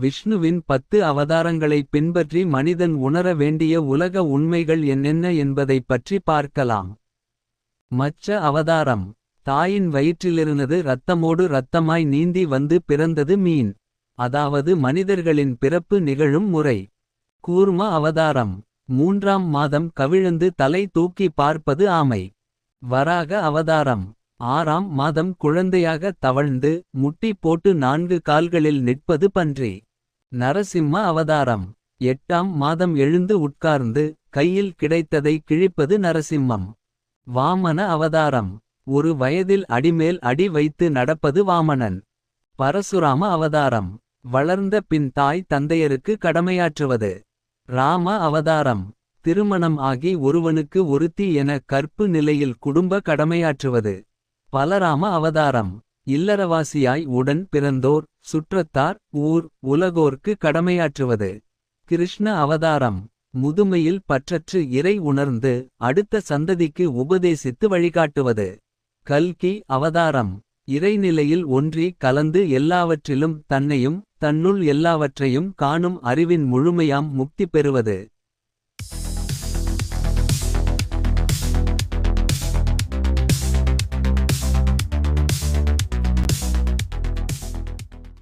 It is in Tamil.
விஷ்ணுவின் பத்து அவதாரங்களைப் பின்பற்றி மனிதன் உணர வேண்டிய உலக உண்மைகள் என்னென்ன என்பதைப் பற்றி பார்க்கலாம். மச்ச அவதாரம் தாயின் வயிற்றிலிருந்தது இரத்தமோடு இரத்தமாய் நீந்தி வந்து பிறந்தது மீன். அதாவது மனிதர்களின் பிறப்பு நிகழும் முறை. கூர்ம அவதாரம் மூன்றாம் மாதம் கவிழந்து தலை தூக்கி பார்ப்பது ஆமை. வராக அவதாரம் ஆறாம் மாதம் குழந்தையாக தவழ்ந்து. முட்டி போட்டு நான்கு கால்களில் நிற்பது பன்றி. நரசிம்ம அவதாரம் எட்டாம் மாதம் எழுந்து உட்கார்ந்து. கையில் கிடைத்ததை கிழிப்பது நரசிம்மம். வாமன அவதாரம் ஒரு வயதில் அடிமேல் அடி வைத்து நடப்பது வாமனன். பரசுராம அவதாரம் வளர்ந்த பின் தாய் தந்தையருக்கு கடமையாற்றுவது. ராம அவதாரம் திருமணம் ஆகி ஒருவனுக்கு ஒருத்தி என கற்பு நிலையில் குடும்ப கடமையாற்றுவது. பலராம அவதாரம் இல்லறவாசியாய் உடன் பிறந்தோர். சுற்றத்தார் ஊர் உலகோர்க்கு கடமையாற்றுவது. கிருஷ்ண அவதாரம் முதுமையில் பற்றற்று இறை உணர்ந்து. அடுத்த சந்ததிக்கு உபதேசித்து வழிகாட்டுவது. கல்கி அவதாரம் இறைநிலையில் ஒன்றி கலந்து எல்லாவற்றிலும் தன்னையும். தன்னுள் எல்லாவற்றையும் காணும் அறிவின் முழுமையாம் முக்தி பெறுவது.